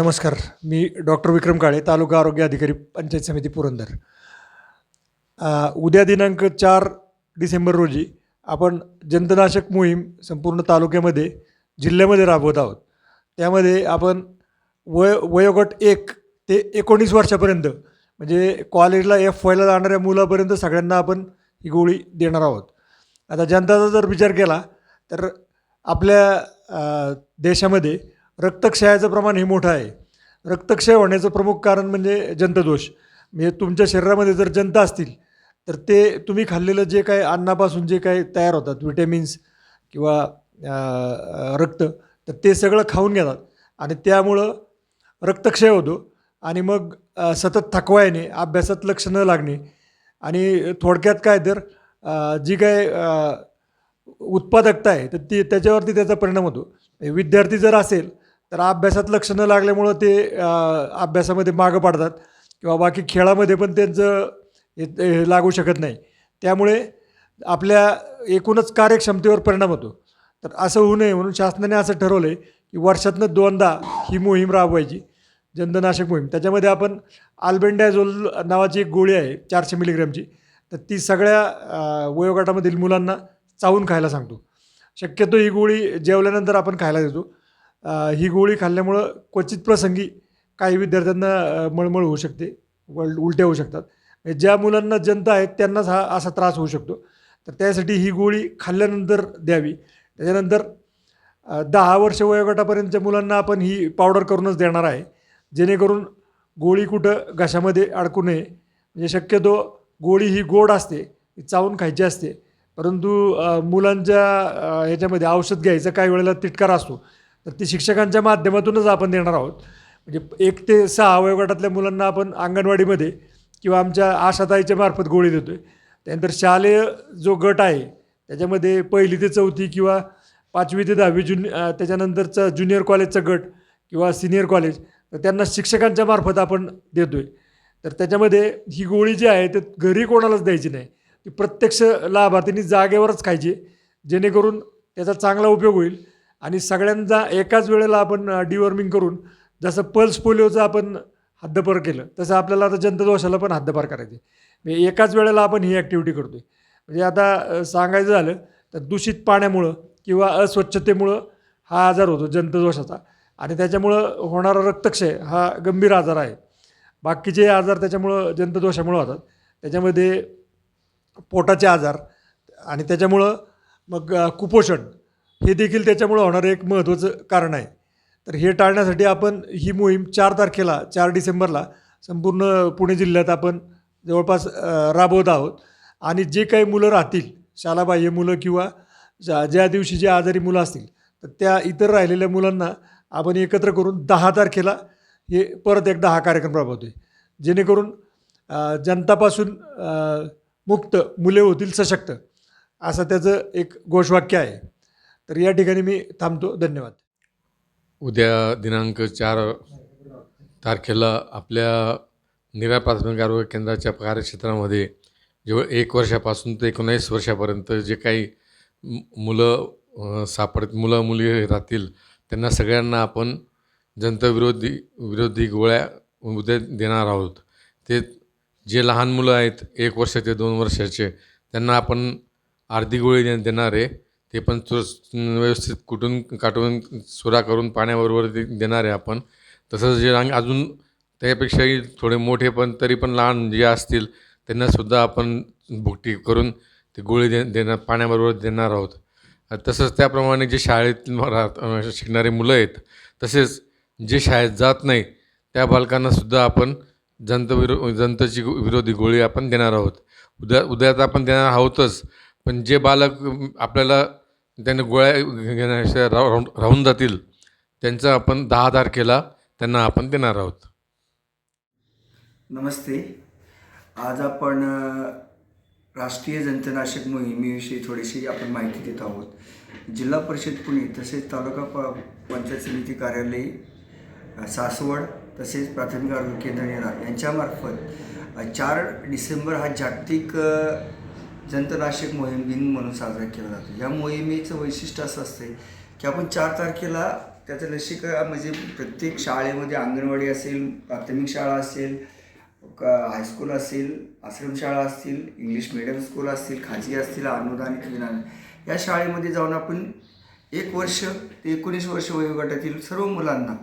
नमस्कार. मी डॉक्टर विक्रम काळे तालुका आरोग्य अधिकारी पंचायत समिती पुरंदर. उद्या दिनांक चार डिसेंबर रोजी आपण जंतनाशक मोहीम संपूर्ण तालुक्यामध्ये जिल्ह्यामध्ये राबवत आहोत. त्यामध्ये आपण वय वयोगट एक ते एकोणीस वर्षापर्यंत म्हणजे कॉलेजला एफ वायला जाणाऱ्या मुलापर्यंत सगळ्यांना आपण ही गोळी देणार आहोत. आता जनताचा जर विचार केला तर आपल्या देशामध्ये रक्तक्षयाचं प्रमाण हे मोठं आहे. रक्तक्षय होण्याचं प्रमुख कारण म्हणजे जंतदोष. म्हणजे तुमच्या शरीरामध्ये जर जंत असतील तर ते तुम्ही खाल्लेलं जे काही अन्नापासून जे काही तयार होतात विटॅमिन्स किंवा रक्त तर ते सगळं खाऊन घेतात. आणि त्यामुळं रक्तक्षय होतो आणि मग सतत थकवा येणे अभ्यासात लक्ष न लागणे आणि थोडक्यात काय तर जी काय उत्पादकता आहे तर ती त्याच्यावरती त्याचा परिणाम होतो. विद्यार्थी जर असेल तर अभ्यासात लक्ष न लागल्यामुळं ते अभ्यासामध्ये मागं पडतात. किंवा बाकी खेळामध्ये पण त्यांचं हे लागू शकत नाही. त्यामुळे आपल्या एकूणच कार्यक्षमतेवर परिणाम होतो. तर असं होऊ नये म्हणून शासनाने असं ठरवलं आहे की वर्षातनं दोनदा ही मोहीम राबवायची. जंतनाशक मोहीम. त्याच्यामध्ये आपण आल्बेंडॅझोल नावाची एक गोळी आहे चारशे मिलीग्रॅमची. तर ती सगळ्या वयोगटामधील मुलांना चावून खायला सांगतो. शक्यतो ही गोळी जेवल्यानंतर आपण खायला देतो. ही गोळी खाल्ल्यामुळं क्वचित प्रसंगी काही विद्यार्थ्यांना मळमळ होऊ शकते वल उलट्या होऊ शकतात. म्हणजे ज्या मुलांना जंत आहेत त्यांनाच हा असा त्रास होऊ शकतो. तर त्यासाठी ही गोळी खाल्ल्यानंतर द्यावी. त्याच्यानंतर दहा वर्ष वयोगटापर्यंतच्या मुलांना आपण ही पावडर करूनच देणार आहे. जेणेकरून गोळी कुठं घशामध्ये अडकू नये. म्हणजे शक्यतो गोळी ही गोड असते ती चावून खायची असते. परंतु मुलांच्या ह्याच्यामध्ये औषध घ्यायचा काही वेळेला तिटकार असतो. तर ती शिक्षकांच्या माध्यमातूनच आपण देणार आहोत. म्हणजे एक ते सहा वयोगटातल्या मुलांना आपण अंगणवाडीमध्ये किंवा आमच्या आशाताईच्या मार्फत गोळी देतो आहे त्यानंतर शालेय जो गट आहे त्याच्यामध्ये पहिली ते चौथी किंवा पाचवी ते दहावी जुन त्याच्यानंतरचं त्याच्यानंतरचा ज्युनियर कॉलेजचा गट किंवा सिनियर कॉलेज तर त्यांना शिक्षकांच्या मार्फत आपण देतो आहे तर त्याच्यामध्ये ही गोळी जी आहे ते घरी कोणालाच द्यायची नाही. ती प्रत्यक्ष लाभार्थींनी जागेवरच खायची जेणेकरून त्याचा चांगला उपयोग होईल. आणि सगळ्यांचा एकाच वेळेला आपण डिवॉर्मिंग करून जसं पल्स पोलिओचं आपण हद्दपार केलं तसं आपल्याला आता जंतदोषाला पण हद्दपार करायचे म्हणजे एकाच वेळेला आपण ही ॲक्टिव्हिटी करतो आहे म्हणजे आता सांगायचं झालं तर दूषित पाण्यामुळं किंवा अस्वच्छतेमुळं हा आजार होतो जंतदोषाचा. आणि त्याच्यामुळं होणारा रक्तक्षय हा गंभीर आजार आहे. बाकीचे आजार त्याच्यामुळं जंतदोषामुळं होतात त्याच्यामध्ये पोटाचे आजार आणि त्याच्यामुळं मग कुपोषण हे देखील त्याच्यामुळं होणारं एक महत्त्वाचं कारण आहे. तर हे टाळण्यासाठी आपण ही मोहीम चार तारखेला चार डिसेंबरला संपूर्ण पुणे जिल्ह्यात आपण जवळपास राबवत आहोत. आणि जे काही मुलं राहतील शालाबाह्य मुलं किंवा ज्या ज्या दिवशी जे आजारी मुलं असतील तर त्या इतर राहिलेल्या मुलांना आपण एकत्र करून दहा तारखेला हे परत एकदा हा कार्यक्रम राबवतो आहे जेणेकरून जनतापासून मुक्त मुले होतील सशक्त. असं त्याचं एक घोषवाक्य आहे. तर या ठिकाणी मी थांबतो. धन्यवाद. उद्या दिनांक चार तारखेला आपल्या निरा प्राथमिक आरोग्य केंद्राच्या कार्यक्षेत्रामध्ये जेव्हा एक वर्षापासून ते एकोणीस वर्षापर्यंत जे काही मुलं अ, सापड मुलं मुली राहतील त्यांना सगळ्यांना आपण जंतविरोधी विरोधी गोळ्या उद्या देणार आहोत. ते जे लहान मुलं आहेत एक वर्ष ते दोन वर्षाचे त्यांना आपण अर्धी गोळी दे देणार आहे. ते पण चु व्यवस्थित कुटून काटून सुरा करून पाण्याबरोबर ते देणार आहे आपण. तसंच जे रांग अजून त्यापेक्षाही थोडे मोठे पण तरी पण लहान जे असतील त्यांनासुद्धा आपण भुकटी करून ते गोळी दे देणार पाण्याबरोबर देणार आहोत. तसंच त्याप्रमाणे जे शाळेत राहत शिकणारे मुलं आहेत तसेच जे शाळेत जात नाही त्या बालकांनासुद्धा आपण जंतविरो जंतची विरोधी गोळी आपण देणार आहोत. उद्या उद्या तर आपण देणार आहोतच पण जे बालक आपल्याला त्यांना गोळ्या घेण्याच्या राहून राहून जातील त्यांचं आपण दहा तारखेला त्यांना आपण देणार आहोत. नमस्ते. आज आपण राष्ट्रीय जंतनाशक मोहिमेविषयी थोडीशी आपण माहिती देत आहोत. जिल्हा परिषद पुणे तसेच तालुका प पंचायत समिती कार्यालय सासवड तसेच प्राथमिक आरोग्य केंद्र येणार यांच्यामार्फत चार डिसेंबर हा जागतिक जंतनाशक मोहीम दिन म्हणून साजरा केला जातो. या मोहिमेचं वैशिष्ट्य असं असते की आपण चार तारखेला त्याचं लसीकरण म्हणजे प्रत्येक शाळेमध्ये अंगणवाडी असेल प्राथमिक शाळा असेल हायस्कूल असेल आश्रमशाळा असतील इंग्लिश मिडियम स्कूल असतील खाजगी असतील अनुदानित विनादानित या शाळेमध्ये जाऊन आपण एक वर्ष ते एकोणीस वर्ष वयोगटातील सर्व मुलांना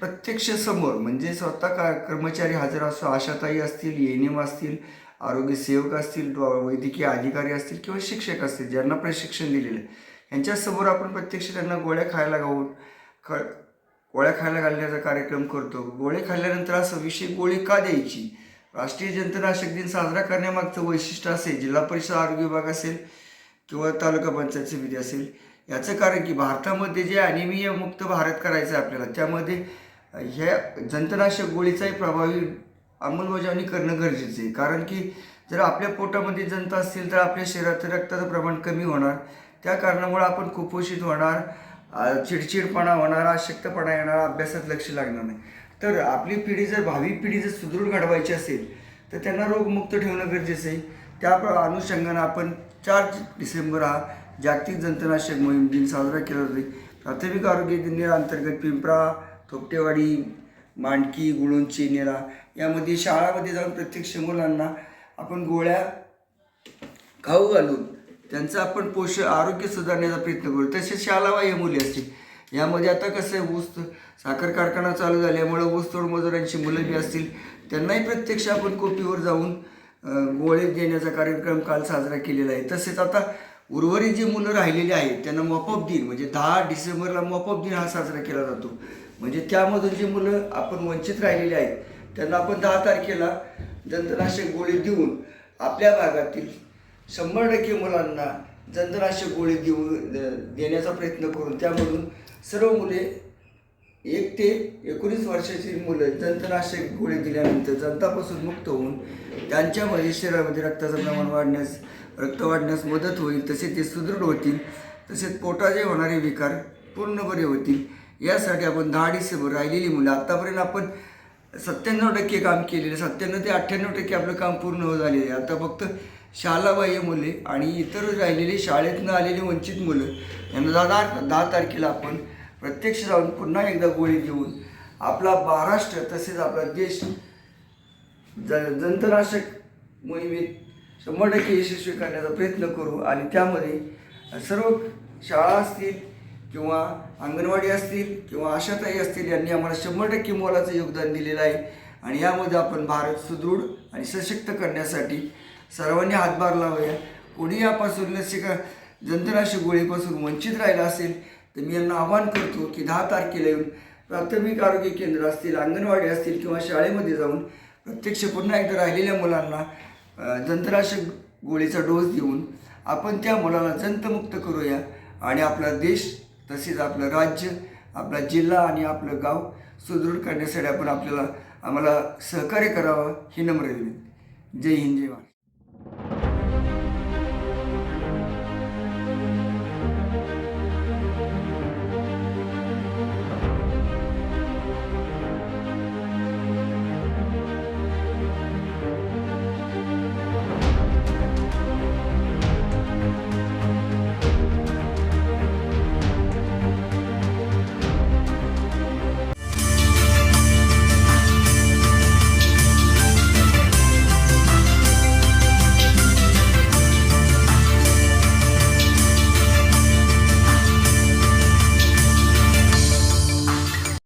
प्रत्यक्ष समोर म्हणजे स्वतः का कर्मचारी हजर असो आशाताई असतील एन एम असतील आरोग्य सेवक असतील वैद्यकीय अधिकारी असतील किंवा शिक्षक असतील ज्यांना प्रशिक्षण दिलेलं आहे यांच्यासमोर आपण प्रत्यक्ष त्यांना गोळ्या खायला गाऊन ख गोळ्या खायला घालण्याचा कार्यक्रम करतो. गोळे खाल्ल्यानंतर असं विषय गोळी का द्यायची? राष्ट्रीय जंतनाशक दिन साजरा करण्यामागचं वैशिष्ट्य असेल जिल्हा परिषद आरोग्य विभाग असेल किंवा तालुका पंचायत समिती असेल याचं कारण की भारतामध्ये जे ॲनिमिया मुक्त भारत करायचं आहे आपल्याला त्यामध्ये ह्या जंतनाशक गोळीचाही प्रभावी अंमलबजावणी करणं गरजेचं आहे. कारण की जर आपल्या पोटामध्ये जंत असतील तर आपल्या शरीरात रक्ताचं प्रमाण कमी होणार. त्या कारणामुळे आपण कुपोषित होणार चिडचिडपणा होणार अशक्तपणा येणार अभ्यासात लक्ष लागणार नाही. तर आपली पिढी जर भावी पिढी जर सुदृढ घडवायची असेल तर त्यांना रोगमुक्त ठेवणं गरजेचं आहे. त्या अनुषंगानं आपण चार डिसेंबर हा जागतिक जंतनाशक मोहीम दिन साजरा केला जातो प्राथमिक आरोग्य दिनाअंतर्गत पिंपरा थोपटेवाडी मांडकी गुळूंची निरा यामध्ये शाळामध्ये जाऊन प्रत्यक्ष मुलांना आपण गोळ्या खाऊ घालून त्यांचं आपण पोष आरोग्य सुधारण्याचा प्रयत्न करू. तसेच शालाबाह्य मुली असतील. यामध्ये आता कसं आहे ऊस साखर कारखाना चालू झाल्यामुळं ऊसतोड मजुरांची मुलं बी असतील. त्यांनाही प्रत्यक्ष आपण कोपीवर जाऊन गोळे देण्याचा कार्यक्रम काल साजरा केलेला आहे. तसेच आता उर्वरित जी मुलं राहिलेली आहेत त्यांना मॉपअप दिन म्हणजे दहा डिसेंबरला मॉपअप दिन हा साजरा केला जातो. म्हणजे त्यामधून जी मुलं आपण वंचित राहिलेली आहेत त्यांना आपण दहा तारखेला जंतनाशक गोळी देऊन आपल्या भागातील शंभर टक्के मुलांना जंतनाशक गोळी देऊ देण्याचा प्रयत्न करून त्यामधून सर्व मुले एक ते एकोणीस वर्षाची मुलं जंतनाशक गोळी दिल्यानंतर जंतापासून मुक्त होऊन त्यांच्यामध्ये शरीरामध्ये रक्ताचं प्रमाण वाढण्यास रक्त वाढण्यास मदत होईल तसे ते सुदृढ होतील तसेच पोटाचे होणारे विकार पूर्ण बरे होतील. यासाठी आपण दहा डिसेंबर राहिलेली मुलं आत्तापर्यंत आपण सत्त्याण्णव टक्के काम केलेले सत्त्याण्णव ते अठ्ठ्याण्णव टक्के आपलं काम पूर्ण हो झालेलं आहे. आता फक्त शालाबाह्य मुले आणि इतर राहिलेली शाळेतनं आलेली वंचित मुलं यांना दहा दहा तारखेला आपण प्रत्यक्ष जाऊन पुन्हा एकदा गोळी देऊन आपला महाराष्ट्र तसेच आपला देश ज जंतनाशक मोहिमेत शंभर टक्के यशस्वी करण्याचा प्रयत्न करू आणि त्यामध्ये सर्व शाळा असतील किंवा अंगणवाडी असतील किंवा आशाताई असतील यांनी आम्हाला शंभर टक्के मोलाचं योगदान दिलेलं आहे. आणि यामध्ये आपण भारत सुदृढ आणि सशक्त करण्यासाठी सर्वांनी हातभार लावूया. कोणी यापासून लसिका जंतनाशक गोळीपासून वंचित राहिला असेल तर मी यांना आवाहन करतो की दहा तारखेला येऊन प्राथमिक आरोग्य केंद्र असतील अंगणवाडी असतील किंवा शाळेमध्ये जाऊन प्रत्यक्ष पुन्हा एकदा राहिलेल्या मुलांना जंतनाशक गोळीचा डोस देऊन आपण त्या मुलाला जंतमुक्त करूया आणि आपला देश तसेच आपलं राज्य आपला जिल्हा आणि आपलं गाव सुदृढ करण्यासाठी आपण आपल्याला आम्हाला सहकार्य करावं ही नम्र विनंती. जय हिंद जय महाराष्ट्र.